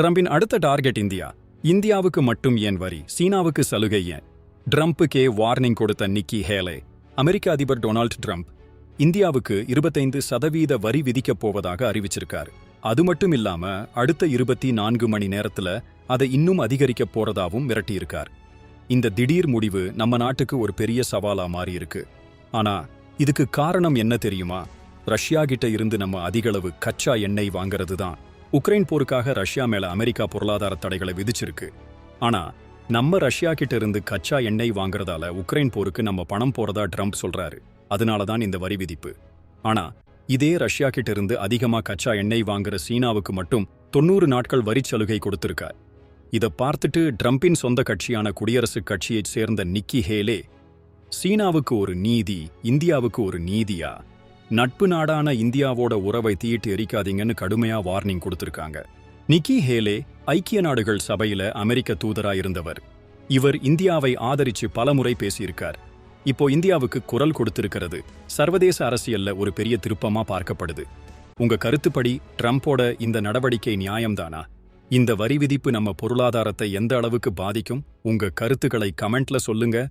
ட்ரம்பின் அடுத்த target India. இந்தியாவுக்கு மட்டும் ஏன் வரி? சீனாவுக்கு சலுகை ஏன்? ட்ரம்ப்புக்கே வார்னிங் கொடுத்த நிக்கி ஹேலே. அமெரிக்க அதிபர் டொனால்ட் ட்ரம்ப் இந்தியாவுக்கு இருபத்தைந்து சதவீத வரி விதிக்கப் போவதாக அறிவிச்சிருக்காரு. அது மட்டும் இல்லாம அடுத்த இருபத்தி நான்கு மணி நேரத்துல அதை இன்னும் அதிகரிக்கப் போறதாவும் மிரட்டியிருக்கார். இந்த திடீர் முடிவு நம்ம நாட்டுக்கு ஒரு பெரிய சவாலா மாறி இருக்கு ஆனா இதுக்கு காரணம் என்ன தெரியுமா? ரஷ்யா கிட்ட இருந்து நம்ம அதிகளவு கச்சா எண்ணெய் வாங்குறது தான் உக்ரைன் போருக்காக ரஷ்யா மேல அமெரிக்கா பொருளாதார தடைகளை விதிச்சிருக்கு. ஆனா நம்ம ரஷ்யா கிட்ட இருந்து கச்சா எண்ணெய் வாங்குறதால உக்ரைன் போருக்கு நம்ம பணம் போறதா ட்ரம்ப் சொல்றாரு. அதனால தான் இந்த வரி விதிப்பு. ஆனா இதே ரஷ்யா கிட்ட இருந்து அதிகமா கச்சா எண்ணெய் வாங்குற சீனாவுக்கு மட்டும் தொண்ணூறு நாட்கள் வரிச் சலுகை கொடுத்திருக்கார். இத பார்த்துட்டு ட்ரம்பின் சொந்த கட்சியான குடியரசுக் கட்சியைச் சேர்ந்த நிக்கி ஹேலே சீனாவுக்கு ஒரு நீதி இந்தியாவுக்கு ஒரு நீதியா? நட்பு நாடான இந்தியாவோட உறவை தீயிட்டு எரிக்காதீங்கன்னு கடுமையா வார்னிங் கொடுத்திருக்காங்க. நிக்கி ஹேலே ஐக்கிய நாடுகள் சபையில அமெரிக்க தூதரா இருந்தவர் இவர் இந்தியாவை ஆதரிச்சு பலமுறை பேசியிருக்கார். இப்போ இந்தியாவுக்கு குரல் கொடுத்திருக்கிறது சர்வதேச அரசியல்ல ஒரு பெரிய திருப்பமா பார்க்கப்படுது. உங்க கருத்துப்படி ட்ரம்ப்போட இந்த நடவடிக்கை நியாயம்தானா? இந்த வரி விதிப்பு நம்ம பொருளாதாரத்தை எந்த அளவுக்கு பாதிக்கும்? உங்க கருத்துக்களை கமெண்ட்ல சொல்லுங்க.